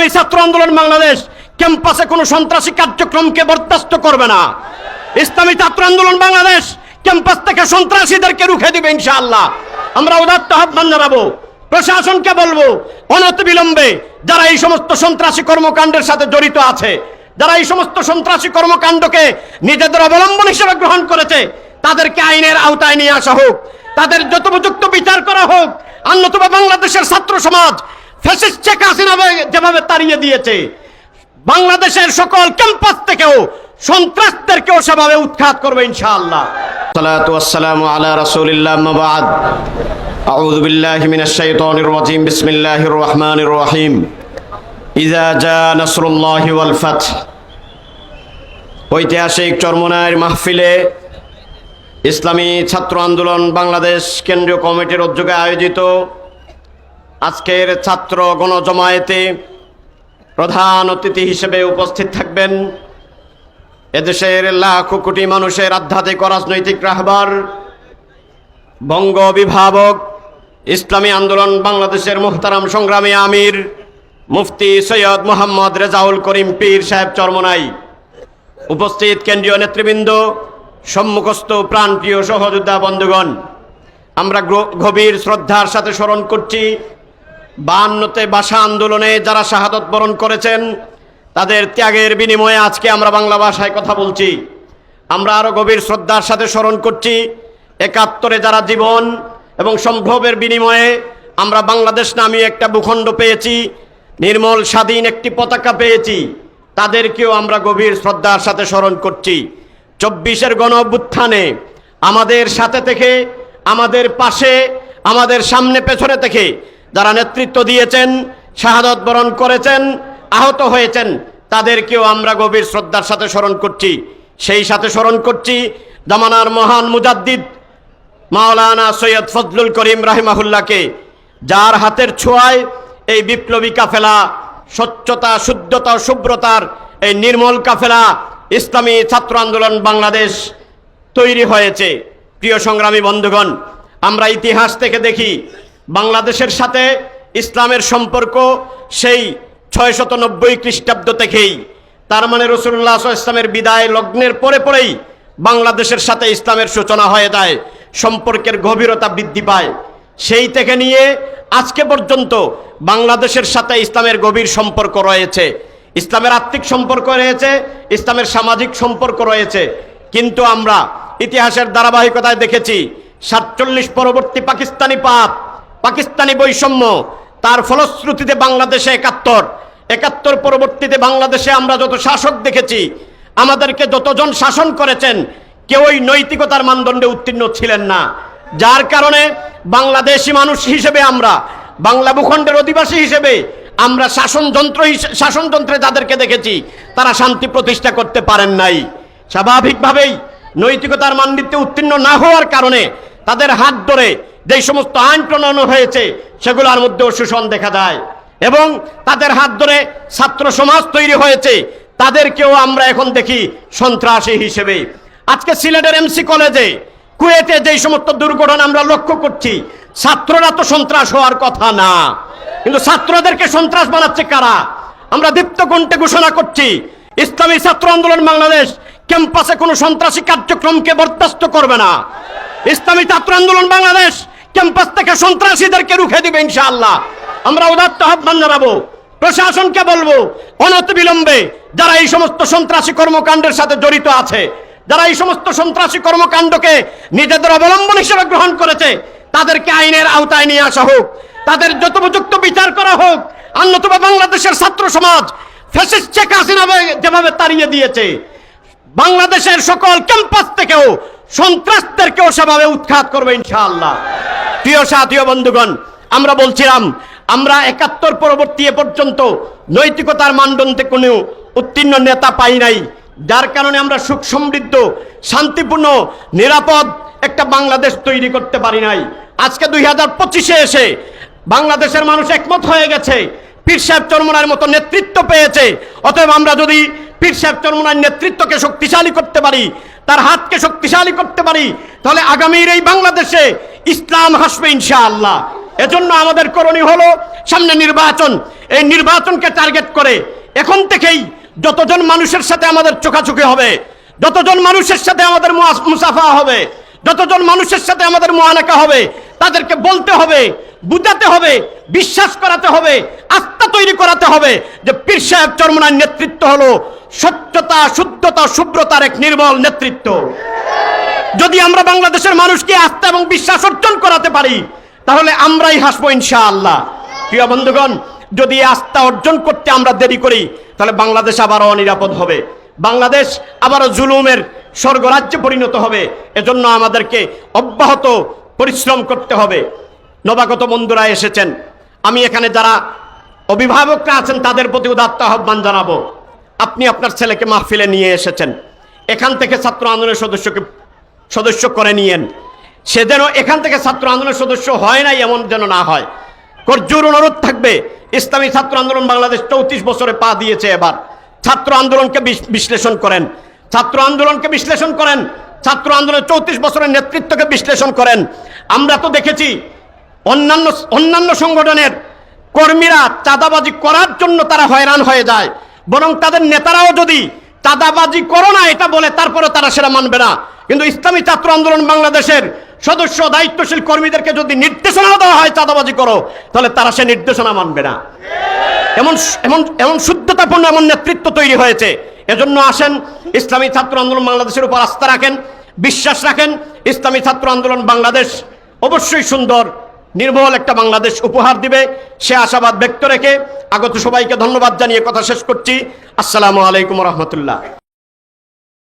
ইসলামী ছাত্র আন্দোলন বাংলাদেশ ক্যাম্পাসে কোনো সন্ত্রাসী কার্যক্রমকে বরদাস্ত করবে না। ইসলামী ছাত্র আন্দোলন বাংলাদেশ ক্যাম্পাস থেকে সন্ত্রাসীদেরকে রুখে দিবে ইনশাআল্লাহ। আমরা উদাত্ত আহ্বান জানাব, প্রশাসনকে বলব অনত বিলম্বে যারা এই সমস্ত সন্ত্রাসী কর্মকাণ্ডের সাথে জড়িত আছে, যারা এই সমস্ত সন্ত্রাসী কর্মকাণ্ডকে নিজেদের অবলম্বন হিসেবে গ্রহণ করেছে, তাদেরকে আইনের আওতায় নিয়ে আসা হোক, তাদের যত যথোপযুক্ত বিচার করা হোক নতুবা বাংলাদেশের ছাত্র সমাজ ফ্যাসিস্ট শেখ হাসিনা যেভাবে তাড়িয়ে দিয়েছে, বাংলাদেশের সকল ক্যাম্পাস থেকেও সন্ত্রাসদেরকেও সেভাবে উৎখাত করবে ইনশাআল্লাহ। সালাতু আলা রাসূলিল্লাহ মাবাদ আউযু বিল্লাহি মিনাশ শাইতানির রাজীম। বিসমিল্লাহির রহমানির রহিম। ইযা জা নাসরুল্লাহি ঐতিহাসিক চরমনায়ের মাহফিলে ইসলামী ছাত্র আন্দোলন বাংলাদেশ কেন্দ্রীয় কমিটির উদ্যোগে আয়োজিত আজকের ছাত্র গণজমায়েতে প্রধান অতিথি হিসেবে উপস্থিত থাকবেন। এদেশের লাখো কোটি মানুষের আধ্যাত্মিক রাজনৈতিক রাহবার বঙ্গ বিভাবক ইসলামী আন্দোলন বাংলাদেশের মুহতারাম সংগ্রামী আমির মুফতি সৈয়দ মোহাম্মদ রেজাউল করিম পীর সাহেব চরমনাই। উপস্থিত কেন্দ্রীয় নেতৃবৃন্দ, সম্মুখস্থ প্রাণপ্রিয় সহযোদ্ধা বন্ধুগণ, আমরা গভীর শ্রদ্ধার সাথে স্মরণ করছি বাহান্নতে ভাষা আন্দোলনে যারা শাহাদত বরণ করেছেন, তাদের ত্যাগের বিনিময়ে আজকে আমরা বাংলা ভাষায় কথা বলছি। আমরা আরও গভীর শ্রদ্ধার সাথে স্মরণ করছি, একাত্তরে যারা জীবন এবং সম্ভবের বিনিময়ে আমরা বাংলাদেশ নামে একটা ভূখণ্ড পেয়েছি, নির্মল স্বাধীন একটি পতাকা পেয়েছি, তাদেরকেও আমরা গভীর শ্রদ্ধার সাথে স্মরণ করছি। চব্বিশের গণ অভ্যুত্থানে, আমাদের সাথে থেকে, আমাদের পাশে, আমাদের সামনে পেছনে থেকে যারা নেতৃত্ব দিয়েছেন, শাহাদত বরণ করেছেন, আহত হয়েছেন, তাদেরকেও আমরা গভীর শ্রদ্ধার সাথে স্মরণ করছি। সেই সাথে স্মরণ করছি জামানার মহান মুজাদ্দিদ মাওলানা সৈয়দ ফজলুল করিম রাহিমাহুল্লাহকে, যার হাতের ছোঁয়ায় এই বিপ্লবী কাফেলা স্বচ্ছতা, শুদ্ধতা, শুভ্রতার এই নির্মল কাফেলা ইসলামী ছাত্র আন্দোলন বাংলাদেশ তৈরি হয়েছে। প্রিয় সংগ্রামী বন্ধুগণ, আমরা ইতিহাস থেকে দেখি বাংলাদেশের সাথে ইসলামের সম্পর্ক সেই ছয় শত নব্বই খ্রিস্টাব্দ থেকেই। তার মানে রসুল্লাহ ইসলামের বিদায় লগ্নের পরে পরেই বাংলাদেশের সাথে ইসলামের সূচনা হয়ে যায়, সম্পর্কের গভীরতা বৃদ্ধি পায়। সেই থেকে নিয়ে আজকে পর্যন্ত বাংলাদেশের সাথে ইসলামের গভীর সম্পর্ক রয়েছে। ইসলামের আত্মিক সম্পর্ক রয়েছে, ইসলামের সামাজিক সম্পর্ক রয়েছে। কিন্তু আমরা ইতিহাসের ধারাবাহিকতায় দেখেছি, সাতচল্লিশ পরবর্তী পাকিস্তানি পাপ পাকিস্তানি বৈষম্য, তার ফলশ্রুতিতে বাংলাদেশে একাত্তর। একাত্তর পরবর্তীতে বাংলাদেশে আমরা যত শাসক দেখেছি, আমাদেরকে যতজন শাসন করেছেন, কেউই নৈতিকতার মানদণ্ডে উত্তীর্ণ ছিলেন না। যার কারণে বাংলাদেশি মানুষ হিসেবে আমরা, বাংলা ভূখণ্ডের অধিবাসী হিসেবে আমরা শাসনযন্ত্র শাসনযন্ত্রে যাদেরকে দেখেছি, তারা শান্তি প্রতিষ্ঠা করতে পারেন নাই। স্বাভাবিকভাবেই নৈতিকতার মানদণ্ডে উত্তীর্ণ না হওয়ার কারণে তাদের হাত ধরে যেই সমস্ত আইন প্রণয়ন হয়েছে, সেগুলোর মধ্যেও শোষণ দেখা যায়। এবং তাদের হাত ধরে ছাত্র সমাজ তৈরি হয়েছে, তাদেরকেও আমরা এখন দেখি সন্ত্রাসী হিসেবে। আজকে সিলেটের এমসি কলেজে, কুয়েতে যেই সমস্ত দুর্ঘটনা আমরা লক্ষ্য করছি, ছাত্ররা তো সন্ত্রাস হওয়ার কথা না। কিন্তু ছাত্রদেরকে সন্ত্রাস বানাচ্ছে কারা? আমরা দীপ্ত কণ্ঠে ঘোষণা করছি, ইসলামী ছাত্র আন্দোলন বাংলাদেশ ক্যাম্পাসে কোনো সন্ত্রাসী কার্যক্রমকে বরদাস্ত করবে না। ইসলামী ছাত্র আন্দোলন বাংলাদেশ ক্যাম্পাস থেকে সন্ত্রাসীদেরকে রুখে দিবে ইনশাআল্লাহ। আমরা উদাত্ত আহ্বান জানাব, প্রশাসনকে বলব, অনত বিলম্বে যারা এই সমস্ত সন্ত্রাসী কর্মকাণ্ডের সাথে জড়িত আছে, যারা এই সমস্ত সন্ত্রাসী কর্মকাণ্ডকে নিজেদের অবলম্বন হিসেবে গ্রহণ করেছে, তাদেরকে আইনের আওতায় নিয়ে আসা হোক, তাদের যথোপযুক্ত বিচার করা হোক আর নতুবা বাংলাদেশের ছাত্র সমাজ, ফ্যাসিস্ট যেভাবে তাড়িয়ে দিয়েছে, বাংলাদেশের সকল ক্যাম্পাস থেকেও সন্ত্রাসদেরকেও সেভাবে উৎখাত করবে ইনশাআল্লাহ। প্রিয় সাথীয় বন্ধুগণ, আমরা বলছিলাম, আমরা একাত্তর পরবর্তী এ পর্যন্ত নৈতিকতার মানদণ্ডে কোনো উত্তীর্ণ নেতা পাই নাই। যার কারণে আমরা সুখ সমৃদ্ধ, শান্তিপূর্ণ, নিরাপদ একটা বাংলাদেশ তৈরি করতে পারি নাই। আজকে দুই হাজার পঁচিশে এসে বাংলাদেশের মানুষ একমত হয়ে গেছে, পীর সাহেব চরমনার মতো নেতৃত্ব পেয়েছে। অতএব আমরা যদি পীর সাহেব চরমনার নেতৃত্বকে শক্তিশালী করতে পারি তার হাতকে শক্তিশালী করতে পারি, তাহলে আগামীর এই বাংলাদেশে ইসলাম হাসবে ইনশাআল্লাহ। এজন্য আমাদের করণীয় হলো সামনে নির্বাচন। এই নির্বাচনকে টার্গেট করে এখন থেকেই যতজন মানুষের সাথে আমাদের চোখাচোখি হবে, যতজন মানুষের সাথে আমাদের মুসাফা হবে, যতজন মানুষের সাথে আমাদের মহানাকা হবে, তাদেরকে বলতে হবে, বুঝাতে হবে, বিশ্বাস করাতে হবে, আস্থা তৈরি করাতে হবে যে পীর সাহেব চরমনার নেতৃত্ব হলো সত্যতা শুদ্ধতা, শুভ্রতার এক নির্মল নেতৃত্ব। যদি আমরা বাংলাদেশের মানুষকে আস্থা এবং বিশ্বাস অর্জন করাতে পারি, তাহলে আমরাই হাসবো ইনশাআল্লাহ। প্রিয় বন্ধুগণ, যদি আস্থা অর্জন করতে আমরা দেরি করি, তাহলে বাংলাদেশ আবারও অনিরাপদ হবে। বাংলাদেশ আবারও জুলুমের স্বর্গরাজ্যে পরিণত হবে। এজন্য আমাদেরকে অব্যাহত পরিশ্রম করতে হবে। নবাগত বন্ধুরা এসেছেন। আমি এখানে যারা অভিভাবকরা আছেন, তাদের প্রতি উদাত্ত আহ্বান জানাব। আপনি আপনার ছেলেকে মাহফিলে নিয়ে এসেছেন। এখান থেকে ছাত্র আন্দোলনের সদস্যকে সদস্য করে নিয়েন। সে যেন এখান থেকে ছাত্র আন্দোলনের সদস্য হয় নাই এমন যেন না হয়। করজোর অনুরোধ থাকবে। ইসলামী ছাত্র আন্দোলন বাংলাদেশ চৌত্রিশ বছরে পা দিয়েছে এবার। ছাত্র আন্দোলনকে বিশ- বিশ্লেষণ করেন। ছাত্র আন্দোলনকে বিশ্লেষণ করেন। ছাত্র আন্দোলনের চৌত্রিশ বছরের নেতৃত্বকে বিশ্লেষণ করেন। আমরা তো দেখেছি অন্যান্য অন্যান্য সংগঠনের কর্মীরা চাঁদাবাজি করার জন্য তারা হয়রান হয়ে যায়। বরং তাদের নেতারাও যদি চাঁদাবাজি করো না, এটা বলে তারপরে তারা সেটা মানবে না। কিন্তু ইসলামী ছাত্র আন্দোলন বাংলাদেশের সদস্য, দায়িত্বশীল কর্মীদেরকে যদি নির্দেশনা দেওয়া হয় চাঁদাবাজি করো, তাহলে তারা সে নির্দেশনা মানবে না। এমন এমন এমন শুদ্ধতাপূর্ণ এমন নেতৃত্ব তৈরি হয়েছে। এজন্য আসেন, ইসলামী ছাত্র আন্দোলন বাংলাদেশের উপর আস্থা রাখেন, বিশ্বাস রাখেন। ইসলামী ছাত্র আন্দোলন বাংলাদেশ অবশ্যই সুন্দর। নির্মল একটা বাংলাদেশ উপহার দিবে। সে আশাবাদ ব্যক্ত রেখে আগত সবাইকে ধন্যবাদ জানিয়ে কথা শেষ করছি। আসসালামু আলাইকুম রহমতুল্লাহ।